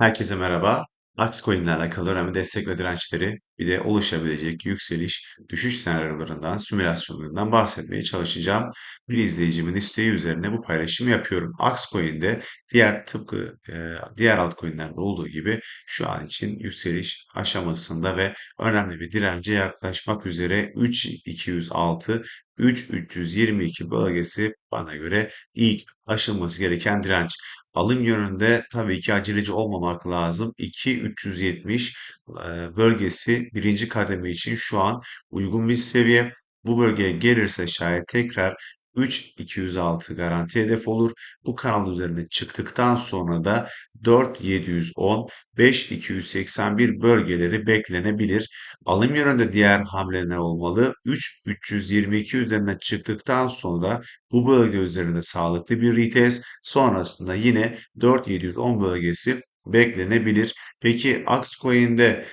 Herkese merhaba. Altcoin ile alakalı önemli destek ve dirençleri, bir de oluşabilecek yükseliş, düşüş senaryolarından, simülasyonlarından bahsetmeye çalışacağım. Bir izleyicimin isteği üzerine bu paylaşımı yapıyorum. Altcoin'de diğer tıpkı e, diğer altcoin'lerde olduğu gibi şu an için yükseliş aşamasında ve önemli bir dirence yaklaşmak üzere 3206 3322 bölgesi bana göre ilk aşılması gereken direnç. Alım yönünde tabii ki aceleci olmamak lazım. 2.370 e, bölgesi birinci kademe için şu an uygun bir seviye. Bu bölgeye gelirse şayet tekrar 3.206 garanti hedef olur. Bu kanal üzerine çıktıktan sonra da 4.710, 5.281 bölgeleri beklenebilir. Alım yönünde diğer hamle ne olmalı? 3.322 üzerine çıktıktan sonra bu bölge üzerinde sağlıklı bir retest sonrasında yine 4710 bölgesi beklenebilir. Peki Axcoin'de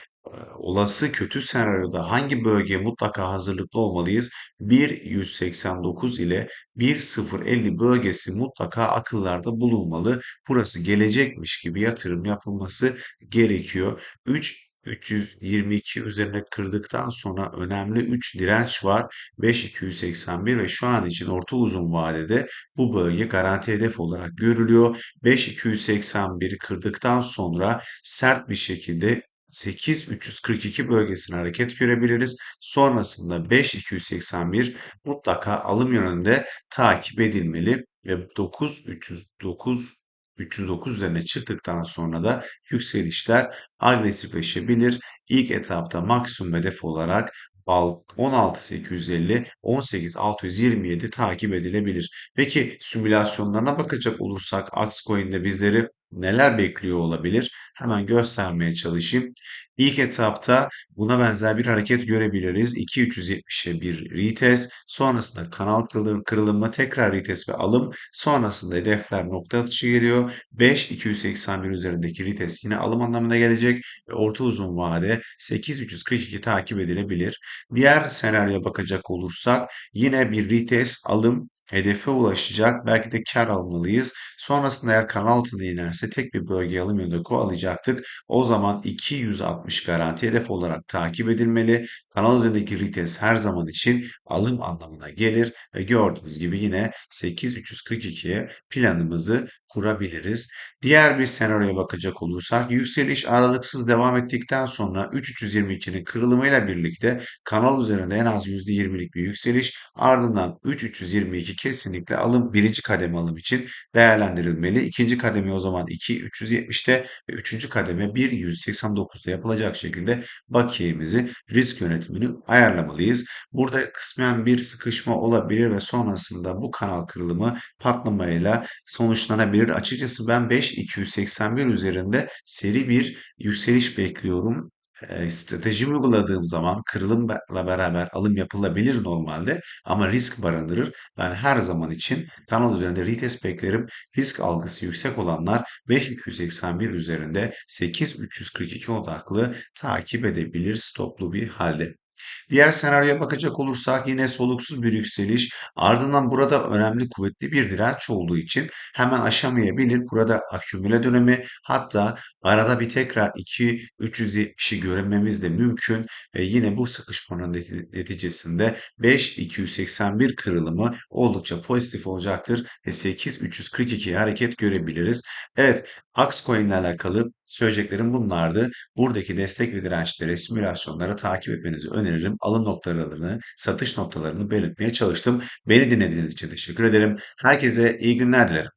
olası kötü senaryoda hangi bölgeye mutlaka hazırlıklı olmalıyız? 1.189 ile 1.050 bölgesi mutlaka akıllarda bulunmalı. Burası gelecekmiş gibi yatırım yapılması gerekiyor. 3 322 üzerine kırdıktan sonra önemli 3 direnç var. 5281 ve şu an için orta uzun vadede bu bölge garanti hedef olarak görülüyor. 5281 kırdıktan sonra sert bir şekilde 8342 bölgesine hareket görebiliriz. Sonrasında 5281 mutlaka alım yönünde takip edilmeli ve 9309 309 üzerine çıktıktan sonra da yükselişler agresifleşebilir. İlk etapta maksimum hedef olarak 16850, 18627 takip edilebilir. Peki simülasyonlarına bakacak olursak Axcoin'de bizleri neler bekliyor olabilir? Hemen göstermeye çalışayım. İlk etapta buna benzer bir hareket görebiliriz. 2370'e bir retest, sonrasında kanal kırılımı tekrar retest ve alım, sonrasında hedefler nokta atışı geliyor. 5281 üzerindeki retest yine alım anlamına gelecek ve orta uzun vade 8342 takip edilebilir. Diğer senaryoya bakacak olursak yine bir retest alım hedefe ulaşacak. Belki de kar almalıyız. Sonrasında eğer kanal altına inerse tek bir bölge alım yönünde kovalayacaktık. O zaman 260 garanti hedef olarak takip edilmeli. Kanal üzerindeki retest her zaman için alım anlamına gelir ve gördüğünüz gibi yine 8342'ye planımızı kurabiliriz. Diğer bir senaryoya bakacak olursak yükseliş aralıksız devam ettikten sonra 3322'nin kırılımıyla birlikte kanal üzerinde en az %20'lik bir yükseliş ardından 3322 kesinlikle alım birinci kademe alım için değerlendirilmeli. İkinci kademe o zaman 2.370'te ve üçüncü kademe 1.189'da yapılacak şekilde bakiyemizi risk yönetimini ayarlamalıyız. Burada kısmen bir sıkışma olabilir ve sonrasında bu kanal kırılımı patlamayla sonuçlanabilir. Açıkçası ben 5.281 üzerinde seri bir yükseliş bekliyorum. E, stratejimi uyguladığım zaman kırılımla beraber alım yapılabilir normalde ama risk barındırır. Ben her zaman için kanal üzerinde retest beklerim. Risk algısı yüksek olanlar 5281 üzerinde 8342 odaklı takip edebilir stoplu bir halde. Diğer senaryoya bakacak olursak yine soluksuz bir yükseliş. Ardından burada önemli kuvvetli bir direnç olduğu için hemen aşamayabilir. Burada akümüle dönemi hatta arada bir tekrar 2-370'i görmemiz de mümkün. Ve yine bu sıkışmanın neticesinde 5-281 kırılımı oldukça pozitif olacaktır. Ve 8-342'ye hareket görebiliriz. Evet, Axcoin ile alakalı söyleyeceklerim bunlardı. Buradaki destek ve dirençleri, simülasyonları takip etmenizi öneririm. Alım noktalarını, satış noktalarını belirtmeye çalıştım. Beni dinlediğiniz için teşekkür ederim. Herkese iyi günler dilerim.